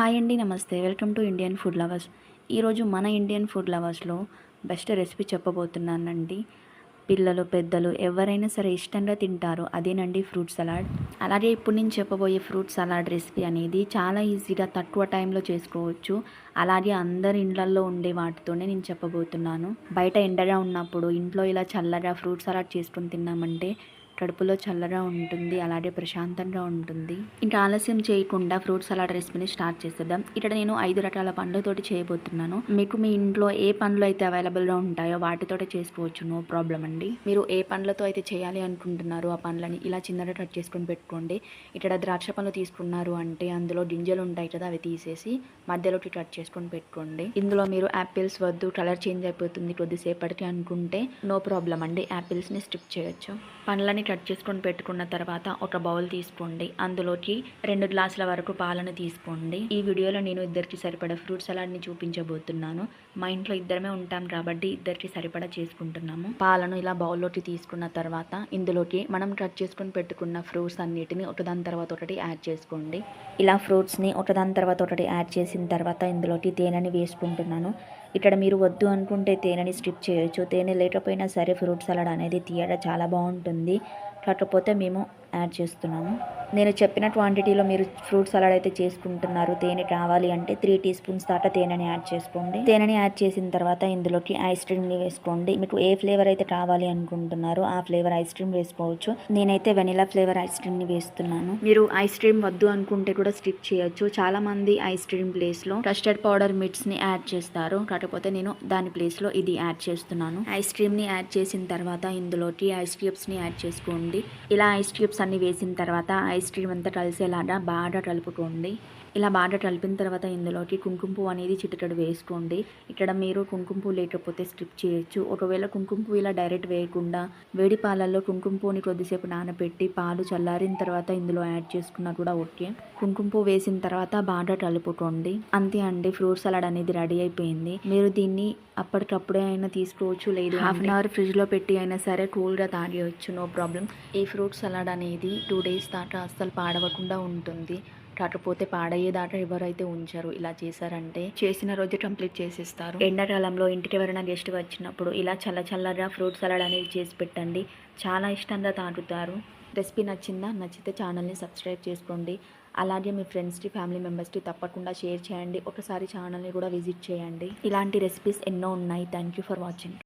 Hi అండి namaste. Welcome to Indian food lovers. ఈరోజు మన ఇండియన్ ఫుడ్ లవర్స్లో బెస్ట్ రెసిపీ చెప్పబోతున్నానండి. పిల్లలు పెద్దలు ఎవరైనా సరే ఇష్టంగా తింటారు అదేనండి ఫ్రూట్ సలాడ్. అలాగే ఇప్పుడు నేను చెప్పబోయే ఫ్రూట్ సలాడ్ రెసిపీ అనేది చాలా ఈజీగా తక్కువ టైంలో చేసుకోవచ్చు. అలాగే అందరి ఇండ్లల్లో ఉండే వాటితోనే నేను చెప్పబోతున్నాను. బయట ఎండగా ఉన్నప్పుడు ఇంట్లో ఇలా చల్లగా ఫ్రూట్ సలాడ్ చేసుకొని తిన్నామంటే కడుపులో చల్లగా ఉంటుంది అలాగే ప్రశాంతంగా ఉంటుంది. ఇంకా ఆలస్యం చేయకుండా ఫ్రూట్ సలాడ్ రెసిపీని స్టార్ట్ చేసేద్దాం. ఇక్కడ నేను ఐదు రకాల పండ్లతోటి చేయబోతున్నాను. మీకు మీ ఇంట్లో ఏ పండ్లు అయితే అవైలబుల్గా ఉంటాయో వాటితోటి చేసుకోవచ్చు నో ప్రాబ్లం అండి. మీరు ఏ పండ్లతో అయితే చేయాలి అనుకుంటున్నారో ఆ పండ్లని ఇలా చిన్నగా కట్ చేసుకొని పెట్టుకోండి. ఇక్కడ ద్రాక్ష పండ్లు తీసుకున్నారు అంటే అందులో గింజలు ఉంటాయి కదా అవి తీసేసి మధ్యలోకి కట్ చేసుకొని పెట్టుకోండి. ఇందులో మీరు యాపిల్స్ వద్దు కలర్ చేంజ్ అయిపోతుంది కొద్దిసేపటికి అనుకుంటే నో ప్రాబ్లం అండి. యాపిల్స్ని స్టిప్ చేయొచ్చు. పండ్లని కట్ చేసుకొని పెట్టుకున్న తర్వాత ఒక బౌల్ తీసుకోండి. అందులోకి రెండు గ్లాసుల వరకు పాలను తీసుకోండి. ఈ వీడియోలో నేను ఇద్దరికి సరిపడా ఫ్రూట్ సలాడ్ని చూపించబోతున్నాను. మా ఇంట్లో ఇద్దరమే ఉంటాం కాబట్టి ఇద్దరికి సరిపడా చేసుకుంటున్నాము. పాలను ఇలా బౌల్లోకి తీసుకున్న తర్వాత ఇందులోకి మనం కట్ చేసుకొని పెట్టుకున్న ఫ్రూట్స్ అన్నిటిని ఒకదాని తర్వాత ఒకటి యాడ్ చేసుకోండి. ఇలా ఫ్రూట్స్ని ఒకదాని తర్వాత ఒకటి యాడ్ చేసిన తర్వాత ఇందులోకి తేనెని వేసుకుంటున్నాను. ఇక్కడ మీరు వద్దు అనుకుంటే తేనెని స్ట్రిప్ చేయొచ్చు. తేనె లేకపోయినా సరే ఫ్రూట్ సలాడ్ అనేది తీయడం చాలా బాగుంటుంది. కాకపోతే మేము యాడ్ చేస్తున్నాను. నేను చెప్పిన క్వాంటిటీలో మీరు ఫ్రూట్ సలాడ్ అయితే చేసుకుంటున్నారు. తేనె కావాలి అంటే త్రీ టీ స్పూన్స్ దాకా తేనెని యాడ్ చేసుకోండి. తేనెని యాడ్ చేసిన తర్వాత ఇందులోకి ఐస్ క్రీమ్ని వేసుకోండి. మీకు ఏ ఫ్లేవర్ అయితే కావాలి అనుకుంటున్నారో ఆ ఫ్లేవర్ ఐస్ క్రీమ్ వేసుకోవచ్చు. నేనైతే వెనిలా ఫ్లేవర్ ఐస్ క్రీమ్ని వేస్తున్నాను. మీరు ఐస్ క్రీమ్ వద్దు అనుకుంటే కూడా స్టిక్ చేయొచ్చు. చాలా మంది ఐస్ క్రీమ్ ప్లేస్లో కస్టర్డ్ పౌడర్ మిట్స్ని యాడ్ చేస్తారు. కాకపోతే నేను దాని ప్లేస్లో ఇది యాడ్ చేస్తున్నాను. ఐస్ క్రీమ్ని యాడ్ చేసిన తర్వాత ఇందులోకి ఐస్ క్యూబ్స్ని యాడ్ చేసుకోండి. ఇలా ఐస్ క్యూబ్స్ అన్నీ వేసిన తర్వాత ఐస్ క్రీమ్ అంతా కలిసేలాగా బాగా కలుపుకోండి. ఇలా బాగా కలిపిన తర్వాత ఇందులోకి కుంకుమ పువ్వు అనేది చిటికెడు వేసుకోండి. ఇక్కడ మీరు కుంకుమ పువ్వు లేకపోతే స్ట్రిప్ చేయొచ్చు. ఒకవేళ కుంకుమ పువ్వు ఇలా డైరెక్ట్ వేయకుండా వేడి పాలల్లో కుంకుమ పువ్వుని కొద్దిసేపు నానబెట్టి పాలు చల్లారిన తర్వాత ఇందులో యాడ్ చేసుకున్నా కూడా ఓకే. కుంకుమ పువ్వు వేసిన తర్వాత బాగా కలుపుకోండి అంతే అండి ఫ్రూట్ సలాడ్ అనేది రెడీ అయిపోయింది. మీరు దీన్ని అప్పటికప్పుడే అయినా తీసుకోవచ్చు. లేదు హాఫ్ అన్ అవర్ ఫ్రిడ్జ్లో పెట్టి అయినా సరే కూల్గా తాగేయచ్చు. నో ప్రాబ్లం ఈ ఫ్రూట్ సలాడ్ అనేది టూ డేస్ దాకా అస్సలు పాడవకుండా ఉంటుంది. కాకపోతే పాడయ్యేదాకా ఎవరైతే ఉంచారు ఇలా చేశారంటే చేసిన రోజు కంప్లీట్ చేసేస్తారు. ఎండాకాలంలో ఇంటికి ఎవరైనా గెస్ట్ వచ్చినప్పుడు ఇలా చల్ల చల్లగా ఫ్రూట్ సలాడ్ అనేది చేసి పెట్టండి. చాలా ఇష్టంగా తాగుతారు. రెసిపీ నచ్చిందా? నచ్చితే ఛానల్ని సబ్స్క్రైబ్ చేసుకోండి. అలాగే మీ ఫ్రెండ్స్కి ఫ్యామిలీ మెంబర్స్కి తప్పకుండా షేర్ చేయండి. ఒకసారి ఛానల్ని కూడా విజిట్ చేయండి. ఇలాంటి రెసిపీస్ ఎన్నో ఉన్నాయి. Thank you for watching.